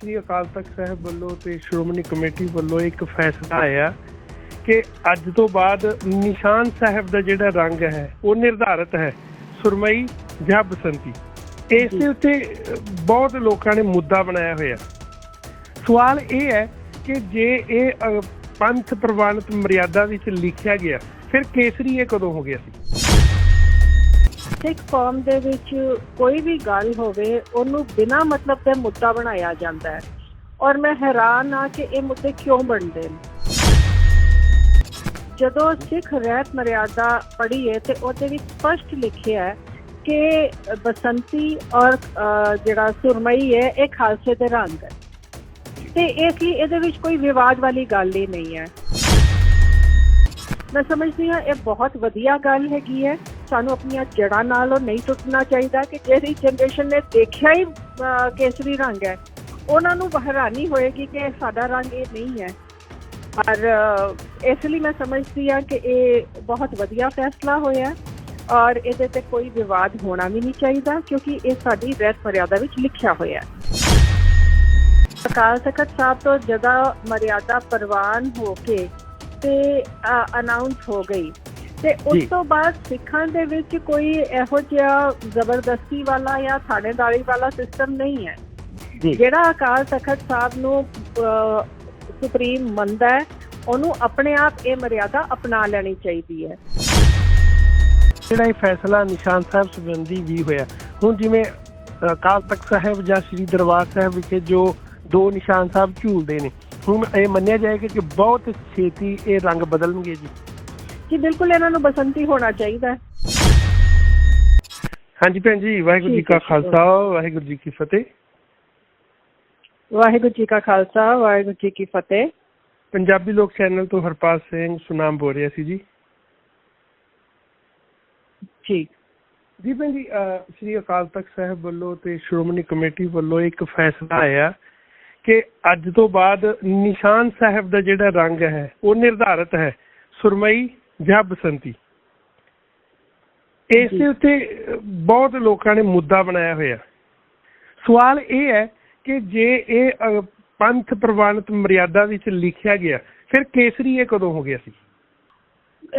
ਸ੍ਰੀ ਅਕਾਲ ਤਖਤ ਸਾਹਿਬ ਵੱਲੋਂ ਤੇ ਸ਼੍ਰੋਮਣੀ ਕਮੇਟੀ ਵੱਲੋਂ ਇੱਕ ਫੈਸਲਾ ਆਇਆ ਕਿ ਅੱਜ ਤੋਂ ਬਾਅਦ ਨਿਸ਼ਾਨ ਸਾਹਿਬ ਦਾ ਜਿਹੜਾ ਰੰਗ ਹੈ, ਉਹ ਨਿਰਧਾਰਤ ਹੈ, ਸੁਰਮਈ ਜਾਂ ਬਸੰਤੀ। ਇਸ ਦੇ ਉੱਤੇ ਬਹੁਤ ਲੋਕਾਂ ਨੇ ਮੁੱਦਾ ਬਣਾਇਆ ਹੋਇਆ। ਸਵਾਲ ਇਹ ਹੈ ਕਿ ਜੇ ਇਹ ਪੰਥ ਪ੍ਰਵਾਨਿਤ ਮਰਿਆਦਾ ਵਿੱਚ ਲਿਖਿਆ ਗਿਆ, ਫਿਰ ਕੇਸਰੀ ਇਹ ਕਦੋਂ ਹੋ ਗਿਆ ਸੀ? ਸਿੱਖ ਕੌਮ ਦੇ ਵਿੱਚ ਕੋਈ ਵੀ ਗੱਲ ਹੋਵੇ, ਉਹਨੂੰ ਬਿਨਾਂ ਮਤਲਬ ਦੇ ਮੁੱਦਾ ਬਣਾਇਆ ਜਾਂਦਾ ਹੈ। ਔਰ ਮੈਂ ਹੈਰਾਨ ਆ ਕਿ ਇਹ ਮੁੱਦੇ ਕਿਉਂ ਬਣਦੇ ਨੇ? ਜਦੋਂ ਸਿੱਖ ਰਹਿਤ ਮਰਿਆਦਾ ਪੜ੍ਹੀ ਹੈ ਤੇ ਉਹਦੇ ਵਿੱਚ ਸਪਸ਼ਟ ਲਿਖਿਆ ਹੈ ਕਿ ਬਸੰਤੀ ਔਰ ਜਿਹੜਾ ਸੁਰਮਈ ਹੈ, ਇਹ ਖਾਲਸੇ ਦੇ ਰੰਗ ਹੈ। ਤੇ ਇਸ ਲਈ ਇਹਦੇ ਵਿੱਚ ਕੋਈ ਵਿਵਾਦ ਵਾਲੀ ਗੱਲ ਹੀ ਨਹੀਂ ਹੈ। ਮੈਂ ਸਮਝਦੀ ਹਾਂ ਇਹ ਬਹੁਤ ਵਧੀਆ ਗੱਲ ਹੈਗੀ ਹੈ। ਸਾਨੂੰ ਆਪਣੀਆਂ ਜੜ੍ਹਾਂ ਨਾਲ ਨਹੀਂ ਟੁੱਟਣਾ ਚਾਹੀਦਾ ਕਿ ਜਿਹੜੀ ਜਨਰੇਸ਼ਨ ਨੇ ਦੇਖਿਆ ਹੀ ਕੇਸਰੀ ਰੰਗ ਹੈ, ਉਹਨਾਂ ਨੂੰ ਹੈਰਾਨੀ ਹੋਏਗੀ ਕਿ ਸਾਡਾ ਰੰਗ ਇਹ ਨਹੀਂ ਹੈ। ਪਰ ਇਸ ਲਈ ਮੈਂ ਸਮਝਦੀ ਹਾਂ ਕਿ ਇਹ ਬਹੁਤ ਵਧੀਆ ਫੈਸਲਾ ਹੋਇਆ ਔਰ ਇਹਦੇ ਤੇ ਕੋਈ ਵਿਵਾਦ ਹੋਣਾ ਵੀ ਨਹੀਂ ਚਾਹੀਦਾ ਕਿਉਂਕਿ ਇਹ ਸਾਡੀ ਰਹਿਤ ਮਰਿਆਦਾ ਵਿੱਚ ਲਿਖਿਆ ਹੋਇਆ ਹੈ। ਅਕਾਲ ਤਖਤ ਸਾਹਿਬ ਤੋਂ ਜਦਾ ਮਰਿਆਦਾ ਪ੍ਰਵਾਨ ਹੋ ਕੇ ਤੇ ਅਨਾਉਂਸ ਹੋ ਗਈ ਤੇ। ਉਸ ਤੋਂ ਬਾਅਦ ਸਿੱਖਾਂ ਦੇ ਵਿੱਚ ਕੋਈ ਇਹੋ ਜਿਹਾ ਜ਼ਬਰਦਸਤੀ ਵਾਲਾ ਜਾਂ ਥਾਣੇਦਾਰੀ ਵਾਲਾ ਸਿਸਟਮ ਨਹੀਂ ਹੈ। ਜਿਹੜਾ ਅਕਾਲ ਤਖਤ ਸਾਹਿਬ ਨੂੰ ਸੁਪਰੀਮ ਮੰਨਦਾ ਹੈ ਉਹਨੂੰ ਆਪਣੇ ਆਪ ਇਹ ਮਰਿਆਦਾ ਅਪਣਾ ਲੈਣੀ ਚਾਹੀਦੀ ਹੈ। ਜਿਹੜਾ ਇਹ ਫੈਸਲਾ ਨਿਸ਼ਾਨ ਸਾਹਿਬ ਸੰਬੰਧੀ ਵੀ ਹੋਇਆ ਹੁਣ ਜਿਵੇਂ ਅਕਾਲ ਤਖਤ ਸਾਹਿਬ ਜਾਂ ਸ੍ਰੀ ਦਰਬਾਰ ਸਾਹਿਬ ਵਿਖੇ ਜੋ ਦੋ ਨਿਸ਼ਾਨ ਸਾਹਿਬ ਝੂਲਦੇ ਨੇ ਹੁਣ ਇਹ ਮੰਨਿਆ ਜਾਏਗਾ ਕਿ ਬਹੁਤ ਛੇਤੀ ਇਹ ਰੰਗ ਬਦਲਣਗੇ ਜੀ। ਕਿ ਬਿਲਕੁਲ ਇਹਨਾਂ ਨੂੰ ਬਸੰਤੀ ਹੋਣਾ ਚਾਹੀਦਾ ਹਾਂਜੀ ਭੈਣ ਜੀ ਵਾਹਿਗੁਰੂ ਜੀ ਠੀਕ ਕਾ ਖਾਲਸਾ ਵਾਹਿਗੁਰੂ ਜੀ ਕੀ ਫਤਿਹ। ਵਾਹਿਗੁਰੂ ਜੀ ਕਾ ਖਾਲਸਾ ਵਾਹਿਗੁਰੂ ਜੀ ਕੀ ਫਤਿਹ। ਪੰਜਾਬੀ ਲੋਕ ਚੈਨਲ ਤੋਂ ਹਰਪਾਲ ਸਿੰਘ ਸੁਨਾਮ ਬੋਲ ਰਿਹਾ ਸੀ ਜੀ। ਜੀ ਜੀ ਭੈਣ ਜੀ ਸ੍ਰੀ ਅਕਾਲ ਤਖਤ ਸਾਹਿਬ ਵੱਲੋਂ ਤੇ ਸ਼੍ਰੋਮਣੀ ਕਮੇਟੀ ਵੱਲੋਂ ਇੱਕ ਫੈਸਲਾ ਆਇਆ ਕਿ ਅੱਜ ਤੋਂ ਬਾਅਦ ਨਿਸ਼ਾਨ ਸਾਹਿਬ ਦਾ ਜਿਹੜਾ ਰੰਗ ਹੈ ਉਹ ਨਿਰਧਾਰਤ ਹੈ। ਸੁਰਮਈ ਜਾਂ ਬਸੰਤੀ ਇਸ ਦੇ ਉੱਤੇ ਬਹੁਤ ਲੋਕਾਂ ਨੇ ਮੁੱਦਾ ਬਣਾਇਆ ਹੋਇਆ। ਸਵਾਲ ਇਹ ਹੈ ਕਿ ਜੇ ਇਹ ਪੰਥ ਪ੍ਰਵਾਨਿਤ ਮਰਿਆਦਾ ਵਿੱਚ ਲਿਖਿਆ ਗਿਆ ਫਿਰ ਕੇਸਰੀ ਇਹ ਕਦੋਂ ਹੋ ਗਿਆ ਸੀ?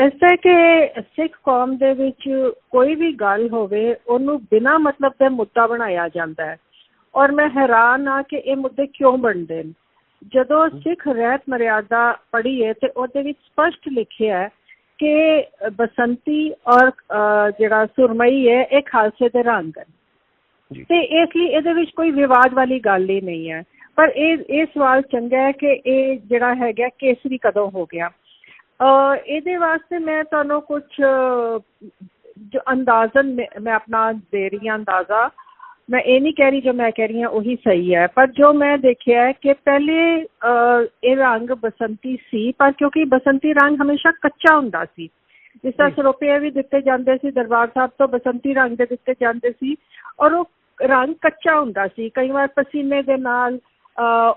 ਇਸ ਤਰ੍ਹਾਂ ਕਿ ਸਿੱਖ ਕੌਮ ਦੇ ਵਿੱਚ ਕੋਈ ਵੀ ਗੱਲ ਹੋਵੇ ਉਹਨੂੰ ਬਿਨਾਂ ਮਤਲਬ ਦੇ ਮੁੱਦਾ ਬਣਾਇਆ ਜਾਂਦਾ ਹੈ। ਔਰ ਮੈਂ ਹੈਰਾਨ ਆ ਕਿ ਇਹ ਮੁੱਦੇ ਕਿਉਂ ਬਣਦੇ ਨੇ? ਜਦੋਂ ਸਿੱਖ ਰਹਿਤ ਮਰਿਆਦਾ ਪੜ੍ਹੀਏ ਤੇ ਉਹਦੇ ਵਿੱਚ ਸਪਸ਼ਟ ਲਿਖਿਆ ਹੈ ਕਿ ਬਸੰਤੀ ਔਰ ਜਿਹੜਾ ਸੁਰਮਈ ਹੈ ਇਹ ਖਾਲਸੇ ਦੇ ਰੰਗ ਹੈ। ਜੀ। ਤੇ ਇਸ ਲਈ ਇਹਦੇ ਵਿੱਚ ਕੋਈ ਵਿਵਾਦ ਵਾਲੀ ਗੱਲ ਹੀ ਨਹੀਂ ਹੈ। ਪਰ ਇਹ ਇਹ ਸਵਾਲ ਚੰਗਾ ਹੈ ਕਿ ਇਹ ਜਿਹੜਾ ਹੈਗਾ ਕੇਸਰੀ ਕਦੋਂ ਹੋ ਗਿਆ? ਅ ਇਹਦੇ ਵਾਸਤੇ ਮੈਂ ਤੁਹਾਨੂੰ ਕੁਝ ਜੋ ਅੰਦਾਜ਼ਨ ਮੈਂ ਆਪਣਾ ਦੇ ਰਹੀ ਹਾਂ ਅੰਦਾਜ਼ਾ। ਮੈਂ ਇਹ ਨਹੀਂ ਕਹਿ ਰਹੀ ਜੋ ਮੈਂ ਕਹਿ ਰਹੀ ਹਾਂ ਉਹੀ ਸਹੀ ਹੈ। ਪਰ ਜੋ ਮੈਂ ਦੇਖਿਆ ਹੈ ਕਿ ਪਹਿਲੇ ਇਹ ਰੰਗ ਬਸੰਤੀ ਸੀ ਪਰ ਕਿਉਂਕਿ ਬਸੰਤੀ ਰੰਗ ਹਮੇਸ਼ਾ ਕੱਚਾ ਹੁੰਦਾ ਸੀ। ਜਿਸ ਤਰ੍ਹਾਂ। ਸਰੋਪੇ ਵੀ ਦਿੱਤੇ ਜਾਂਦੇ ਸੀ ਦਰਬਾਰ ਸਾਹਿਬ ਤੋਂ ਬਸੰਤੀ ਰੰਗ ਦੇ ਦਿੱਤੇ ਜਾਂਦੇ ਸੀ ਔਰ ਉਹ ਰੰਗ ਕੱਚਾ ਹੁੰਦਾ ਸੀ। ਕਈ ਵਾਰ ਪਸੀਨੇ ਦੇ ਨਾਲ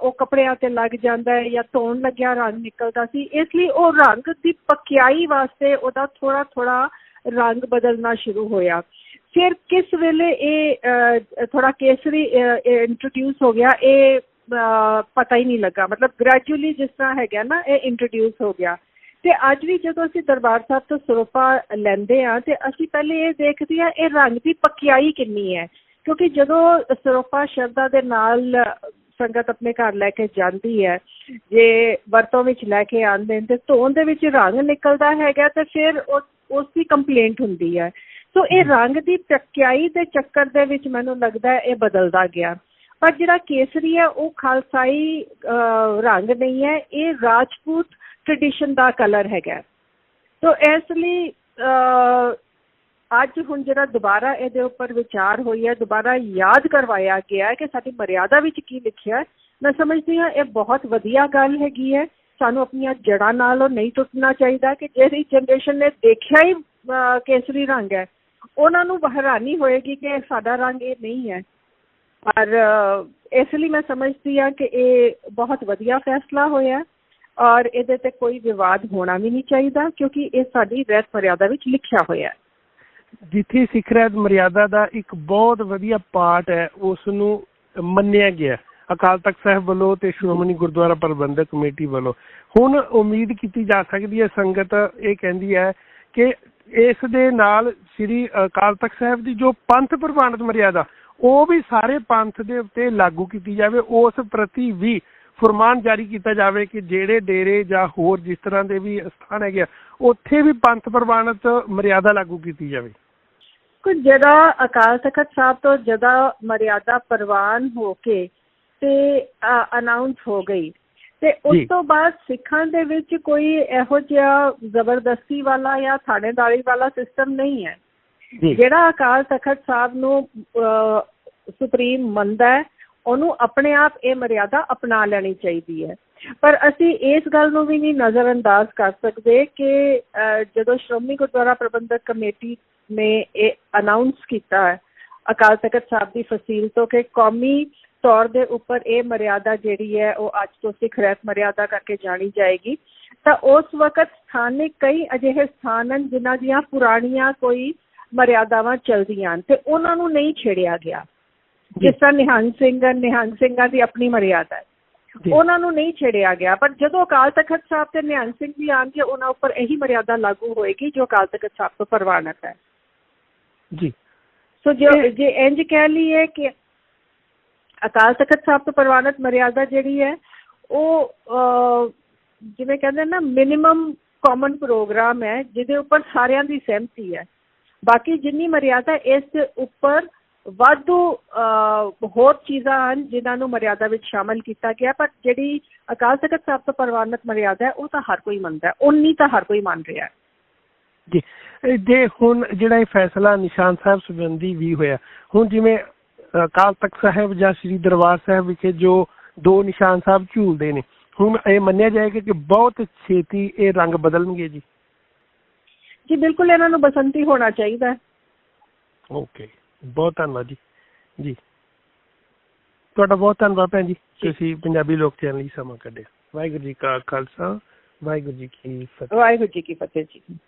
ਉਹ ਕੱਪੜਿਆਂ ਤੇ ਲੱਗ ਜਾਂਦਾ ਹੈ ਜਾਂ ਧੋਣ ਲੱਗਿਆ ਰੰਗ ਨਿਕਲਦਾ ਸੀ। ਇਸ ਲਈ ਉਹ ਰੰਗ ਦੀ ਪਕਿਆਈ ਵਾਸਤੇ ਉਹਦਾ ਥੋੜਾ ਥੋੜਾ ਰੰਗ ਬਦਲਣਾ ਸ਼ੁਰੂ ਹੋਇਆ। ਫਿਰ ਕਿਸ ਵੇਲੇ ਇਹ ਅਹ, ਥੋੜਾ ਕੇਸਰੀ ਇੰਟਰੋਡਿਊਸ ਹੋ ਗਿਆ ਇਹ ਪਤਾ ਹੀ ਨਹੀਂ ਲੱਗਾ। ਮਤਲਬ ਗ੍ਰੈਜੂਅਲੀ ਜਿਸ ਤਰ੍ਹਾਂ ਹੈਗਾ ਨਾ ਇਹ ਇੰਟਰੋਡਿਊਸ ਹੋ ਗਿਆ। ਤੇ ਅੱਜ ਵੀ ਜਦੋਂ ਅਸੀਂ ਦਰਬਾਰ ਸਾਹਿਬ ਤੋਂ ਸਰੋਪਾ ਲੈਂਦੇ ਆ ਤੇ ਅਸੀਂ ਪਹਿਲੇ ਇਹ ਦੇਖਦੇ ਆ ਇਹ ਰੰਗ ਦੀ ਪਕਿਆਈ ਕਿੰਨੀ ਹੈ। ਕਿਉਂਕਿ ਜਦੋਂ ਸਰੋਪਾ ਸ਼ਬਦਾਂ ਦੇ ਨਾਲ ਸੰਗਤ ਆਪਣੇ ਘਰ ਲੈ ਕੇ ਜਾਂਦੀ ਹੈ ਜੇ ਵਰਤੋਂ ਵਿੱਚ ਲੈ ਕੇ ਆਉਂਦੇ ਨੇ ਤੇ ਧੋਣ ਦੇ ਵਿੱਚ ਰੰਗ ਨਿਕਲਦਾ ਹੈਗਾ ਤੇ ਫਿਰ ਉਹ- ਉਸ ਦੀ ਕੰਪਲੇਂਟ ਹੁੰਦੀ ਹੈ। ਸੋ ਇਹ ਰੰਗ ਦੀ ਪਕਿਆਈ ਦੇ ਚੱਕਰ ਦੇ ਵਿੱਚ ਮੈਨੂੰ ਲੱਗਦਾ ਇਹ ਬਦਲਦਾ ਗਿਆ। ਪਰ ਜਿਹੜਾ ਕੇਸਰੀ ਹੈ, ਉਹ ਖਾਲਸਾਈ ਰੰਗ ਨਹੀਂ ਹੈ। ਇਹ ਰਾਜਪੂਤ ਟ੍ਰੈਡੀਸ਼ਨ ਦਾ ਕਲਰ ਹੈਗਾ। ਸੋ ਇਸ ਲਈ ਅੱਜ ਹੁਣ ਜਿਹੜਾ ਦੁਬਾਰਾ ਇਹਦੇ ਉੱਪਰ ਵਿਚਾਰ ਹੋਈ ਹੈ, ਦੁਬਾਰਾ ਯਾਦ ਕਰਵਾਇਆ ਗਿਆ ਕਿ ਸਾਡੀ ਮਰਿਆਦਾ ਵਿੱਚ ਕੀ ਲਿਖਿਆ ਹੈ, ਮੈਂ ਸਮਝਦੀ ਹਾਂ ਇਹ ਬਹੁਤ ਵਧੀਆ ਗੱਲ ਹੈਗੀ ਹੈ। ਸਾਨੂੰ ਆਪਣੀਆਂ ਜੜ੍ਹਾਂ ਨਾਲੋਂ ਨਹੀਂ ਟੁੱਟਣਾ ਚਾਹੀਦਾ ਕਿ ਜਿਹੜੀ ਜਨਰੇਸ਼ਨ ਨੇ ਦੇਖਿਆ ਹੀ ਕੇਸਰੀ ਰੰਗ ਹੈ। ਉਹਨਾਂ ਨੂੰ ਹੈਰਾਨੀ ਹੋਏਗੀ ਕਿ ਸਾਡਾ ਰੰਗ ਇਹ ਨਹੀਂ ਹੈ। ਪਰ ਇਸ ਲਈ ਮੈਂ ਸਮਝਦੀ ਹਾਂ ਕਿ ਇਹ ਬਹੁਤ ਵਧੀਆ ਫੈਸਲਾ ਹੋਇਆ ਔਰ ਇਹਦੇ ਤੇ ਕੋਈ ਵਿਵਾਦ ਹੋਣਾ ਵੀ ਨਹੀਂ ਚਾਹੀਦਾ ਕਿਉਂਕਿ ਇਹ ਸਾਡੀ ਰਹਿਤ ਮਰਿਆਦਾ ਵਿੱਚ ਲਿਖਿਆ ਹੋਇਆ ਹੈ। ਜਿੱਥੇ ਸਿੱਖ ਰਹਿਤ ਮਰਿਆਦਾ ਦਾ ਇੱਕ ਬਹੁਤ ਵਧੀਆ ਪਾਰਟ ਹੈ ਉਸ ਨੂੰ ਮੰਨਿਆ ਗਿਆ। ਅਕਾਲ ਤਖਤ ਸਾਹਿਬ ਵੱਲੋਂ ਤੇ ਸ਼੍ਰੋਮਣੀ ਗੁਰਦੁਆਰਾ ਪ੍ਰਬੰਧਕ ਕਮੇਟੀ ਵੱਲੋਂ। ਹੁਣ ਉਮੀਦ ਕੀਤੀ ਜਾ ਸਕਦੀ ਹੈ ਸੰਗਤ ਇਹ ਕਹਿੰਦੀ ਹੈ ਕਿ ਇਸ ਦੇ ਨਾਲ ਸ੍ਰੀ ਅਕਾਲ ਤਖਤ ਸਾਹਿਬ ਦੀ ਜੋ ਪੰਥ ਪ੍ਰਵਾਨਿਤ ਮਰਿਆਦਾ, ਉਹ ਵੀ ਸਾਰੇ ਪੰਥ ਦੇ ਉੱਤੇ ਲਾਗੂ ਕੀਤੀ ਜਾਵੇ, ਉਸ ਪ੍ਰਤੀ ਵੀ ਫਰਮਾਨ ਜਾਰੀ ਕੀਤਾ ਜਾਵੇ ਕਿ ਜਿਹੜੇ ਡੇਰੇ ਜਾਂ ਹੋਰ ਜਿਸ ਤਰ੍ਹਾਂ ਦੇ ਵੀ ਸਥਾਨ ਹੈਗੇ ਆ, ਉੱਥੇ ਵੀ ਪੰਥ ਪ੍ਰਵਾਨਿਤ ਮਰਿਆਦਾ ਲਾਗੂ ਕੀਤੀ ਜਾਵੇ। ਕੁਝ ਜਿਹੜਾ ਅਕਾਲ ਤਖਤ ਸਾਹਿਬ ਤੋਂ ਜਗ੍ਹਾ ਮਰਿਆਦਾ ਪ੍ਰਵਾਨ ਹੋ ਕੇ ਤੇ ਅਨਾਉਂਸ ਹੋ ਗਈ। ਤੇ ਉਸ। ਤੋਂ ਬਾਅਦ ਸਿੱਖਾਂ ਦੇ ਵਿੱਚ ਕੋਈ ਇਹੋ ਜਿਹਾ ਜ਼ਬਰਦਸਤੀ ਵਾਲਾ ਜਾਂ ਥਾਣੇਦਾਰੀ ਵਾਲਾ ਸਿਸਟਮ ਨਹੀਂ ਹੈ। ਜਿਹੜਾ ਅਕਾਲ ਤਖਤ ਸਾਹਿਬ ਨੂੰ ਸੁਪਰੀਮ ਮੰਨਦਾ ਹੈ ਉਹਨੂੰ ਆਪਣੇ ਆਪ ਇਹ ਮਰਿਆਦਾ ਅਪਣਾ ਲੈਣੀ ਚਾਹੀਦੀ ਹੈ। ਪਰ ਅਸੀਂ ਇਸ ਗੱਲ ਨੂੰ ਵੀ ਨਹੀਂ ਨਜ਼ਰਅੰਦਾਜ਼ ਕਰ ਸਕਦੇ ਕਿ ਜਦੋਂ ਸ਼੍ਰੋਮਣੀ ਗੁਰਦੁਆਰਾ ਪ੍ਰਬੰਧਕ ਕਮੇਟੀ ਨੇ ਇਹ ਅਨਾਉਂਸ ਕੀਤਾ ਹੈ ਅਕਾਲ ਤਖਤ ਸਾਹਿਬ ਦੀ ਫਸੀਲ ਤੋਂ ਕਿ ਕੌਮੀ ਤੌਰ ਦੇ ਉੱਪਰ ਇਹ ਮਰਿਆਦਾ ਜਿਹੜੀ ਹੈ ਉਹ ਅੱਜ ਤੋਂ ਸਿੱਖ ਰਹਿਤ ਮਰਿਆਦਾ ਕਰਕੇ ਜਾਣੀ ਜਾਏਗੀ। ਤਾਂ ਉਸ ਵਕਤ ਸਥਾਨਿਕ ਕਈ ਅਜਿਹੇ ਸਥਾਨ ਹਨ ਜਿਨ੍ਹਾਂ ਦੀਆਂ ਪੁਰਾਣੀਆਂ ਕੋਈ ਮਰਿਆਦਾਵਾਂ ਚੱਲਦੀਆਂ ਹਨ ਤੇ ਉਹਨਾਂ ਨੂੰ ਨਹੀਂ ਛੇੜਿਆ ਗਿਆ। ਜਿਸ ਤਰ੍ਹਾਂ ਨਿਹੰਗ ਸਿੰਘ ਹਨ, ਨਿਹੰਗ ਸਿੰਘਾਂ ਦੀ ਆਪਣੀ ਮਰਿਆਦਾ ਹੈ। ਉਹਨਾਂ ਨੂੰ ਨਹੀਂ ਛੇੜਿਆ ਗਿਆ ਪਰ ਜਦੋਂ ਅਕਾਲ ਤਖਤ ਸਾਹਿਬ ਤੇ ਨਿਹੰਗ ਸਿੰਘ ਵੀ ਆਉਣਗੇ ਉਹਨਾਂ ਉੱਪਰ ਇਹੀ ਮਰਿਆਦਾ ਲਾਗੂ ਹੋਏਗੀ ਜੋ ਅਕਾਲ ਤਖਤ ਸਾਹਿਬ ਤੋਂ ਪ੍ਰਵਾਨਿਤ ਹੈ। ਜੀ। ਸੋ ਜੋ ਜੇ ਇੰਜ ਕਹਿ ਲਈਏ ਕਿ ਅਕਾਲ ਤਖਤ ਸਾਹਿਬ ਤੋਂ ਪ੍ਰਵਾਨਿਤ ਮਰਿਆਦਾ ਜਿਹੜੀ ਹੈ, ਉਹ ਜਿਵੇਂ ਕਹਿੰਦੇ ਨਾ ਮਿਨੀਮਮ ਕਾਮਨ ਪ੍ਰੋਗਰਾਮ ਹੈ, ਜਿਹਦੇ ਉੱਪਰ ਸਾਰਿਆਂ ਦੀ ਸਹਿਮਤੀ ਹੈ। ਬਾਕੀ ਜਿੰਨੀ ਮਰਿਆਦਾ ਇਸ ਦੇ ਉੱਪਰ ਵਾਧੂ ਹੋਰ ਚੀਜ਼ਾਂ ਹਨ, ਜਿਨ੍ਹਾਂ ਨੂੰ ਮਰਿਆਦਾ ਵਿੱਚ ਸ਼ਾਮਲ ਕੀਤਾ ਗਿਆ, ਪਰ ਜਿਹੜੀ ਅਕਾਲ ਤਖਤ ਸਾਹਿਬ ਤੋਂ ਪ੍ਰਵਾਨਿਤ ਮਰਿਆਦਾ ਹੈ, ਉਹ ਤਾਂ ਹਰ ਕੋਈ ਮੰਨਦਾ ਹੈ। ਉਨੀ ਤਾਂ ਹਰ ਕੋਈ ਮੰਨ ਰਿਹਾ ਹੈ। ਜੀ ਜੇ ਹੁਣ ਜਿਹੜਾ ਇਹ ਫੈਸਲਾ ਨਿਸ਼ਾਨ ਸਾਹਿਬ ਸੰਬੰਧੀ ਵੀ ਹੋਇਆ, ਹੁਣ ਜਿਵੇਂ ਅਕਾਲ ਤਖਤ ਸਾਹਿਬ ਜਾਂ ਸ੍ਰੀ ਦਰਬਾਰ ਸਾਹਿਬ ਵਿਖੇ ਜੋ ਦੋ ਨਿਸ਼ਾਨ ਸਾਹਿਬ ਝੂਲਦੇ ਨੇ ਹੁਣ ਇਹ ਮੰਨਿਆ ਜਾਏਗਾ ਕਿ ਬਹੁਤ ਛੇਤੀ ਇਹ ਰੰਗ ਬਦਲਣਗੇ ਜੀ। ਜੀ ਬਿਲਕੁਲ ਇਹਨਾਂ ਨੂੰ ਬਸੰਤੀ ਹੋਣਾ ਚਾਹੀਦਾ ਹੈ। ਓਕੇ ਬਹੁਤ ਧੰਨਵਾਦ ਜੀ। ਜੀ। ਤੁਹਾਡਾ ਬਹੁਤ ਧੰਨਵਾਦ ਭੈਣ ਜੀ ਤੁਸੀਂ ਪੰਜਾਬੀ ਲੋਕ ਚੈਨਲ ਲਈ ਸਮਾਂ ਕੱਢਿਆ। ਵਾਹਿਗੁਰੂ ਜੀ ਕਾ ਖਾਲਸਾ ਵਾਹਿਗੁਰੂ ਜੀ ਕੀ ਫਤਿਹ। ਵਾਹਿਗੁਰੂ ਜੀ ਕੀ ਫਤਿਹ ਜੀ।